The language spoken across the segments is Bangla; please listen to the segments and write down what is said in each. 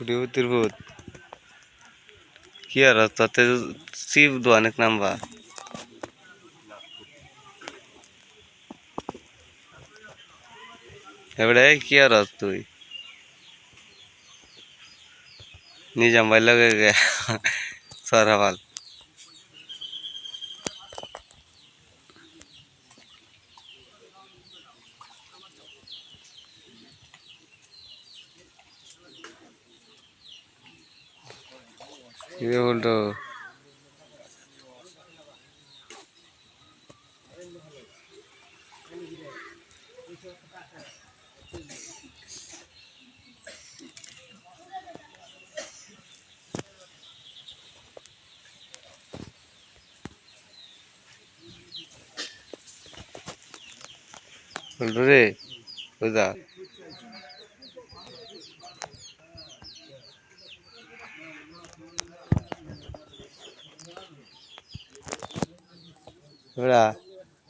কুটিপতির ভূত কি আর তাতে শিব অনেক নাম্বার। এবারে কি আর তুই? নিজাম ভাই লাগে গে। সরাবাল কিরে বলতো? রে বুঝা ওরা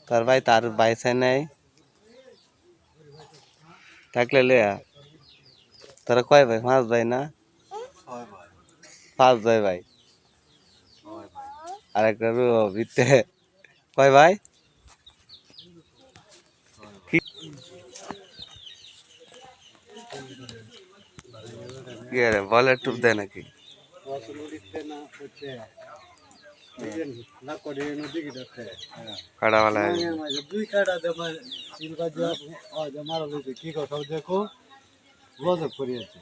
তার ভাই তার বাইসে নেই থাকলে লে তারা কয় ভাই পাঁচ ভাই না পাঁচ ভাই ভাই আর একটা ভিতরে কয় ভাই কি কি রে বলের টুপ দেয় নাকি কাড়াওয়ালা। দুই কাটা জমা তিন কাজে জমা রয়েছে কি কথা দেখো গজব করিয়েছে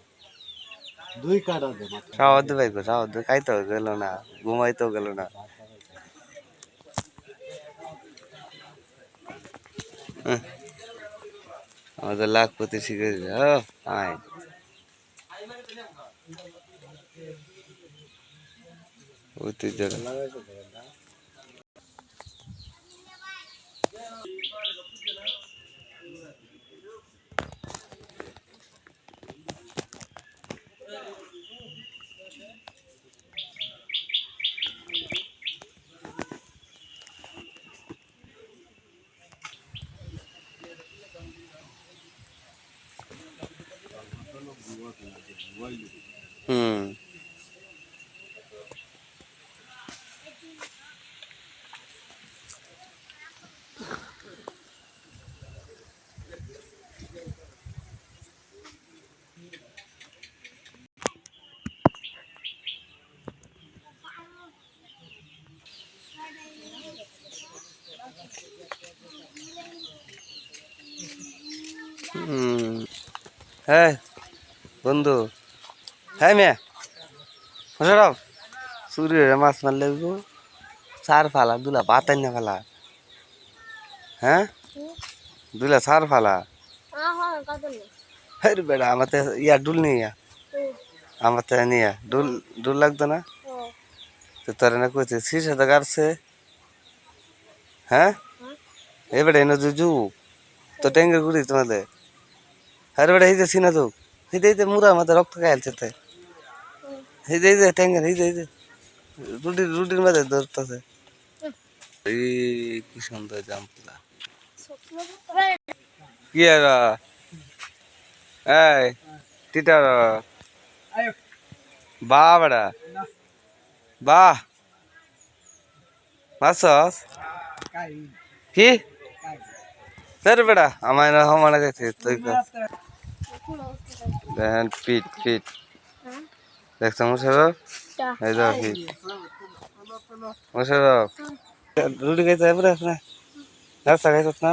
দুই কাটা জমা সাওয়াদ ভাই গো সাওয়াদ খাইতে গেল না ঘুমাইতেও গেল না। হ্যাঁ। আমাদের লাখপতি শিখে আয়। होती जगह हम्म। হ্যাঁ বন্ধু। হ্যাঁ মেয়ে। হসরফ চুরি হয়ে মাছ মারলে গো সার ফালা, দুলা বাতাই না ফালা। হ্যাঁ? দুলা সার ফালা। হ্যাঁ বেড়া, আমার ইয়া ডুল নিয়ে ইয়া আমার তো নিয়ে ডুল ডুল লাগতো না? তো তোর না কইছে শীষ হাতে কাটছে হ্যাঁ? এবারে এনে জু তো ট্যাঙ্গের গুড়ি তোমাদের? হ্যাঁ বেড়া হিজে সিনা তো হিদে হিদে মুরা আমাদের রক্ত খাইছে তে। হিদে হিদে ট্যাঙ্গের হিদে হিদে রুটি রুটির মধ্যে ধরতেছে। এই কি সুন্দর জামপুলা কি আর? এই টিটার বাহ বেড়া বাহ। মাসস কি? সর বেড়া আমার না আমার কাছে তুই দেখেন পিট পিট দেখছ মুশারফ এই দাও পিট মুশারফ রুটি খাইতে হবে না নাস্তা খাইছত না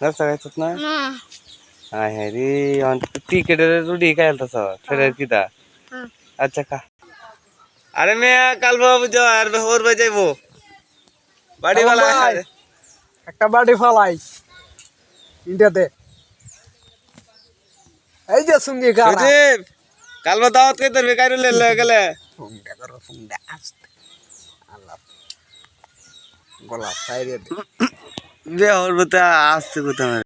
নাস্তা খাইছত না হ্যাঁ হ্যাঁ রে টিকেটের রুটি খাইলতেছ ফেরের কিতা আচ্ছা খা আরে মেয়া কাল বাবু যাও আর ওর বাই যাইবো বাড়ি বালা একটা বাড়ি ফালাই ইন্ডিয়াতে এই যে সঙ্গী কারা সুদীপ কাল বা দাওয়াত কে তোর বেকার লে গেলে ফুংডা করো ফুংডা আস্তে আল্লাহ গোলাপ সাইরে বে ওর বতে আসতে কোথায়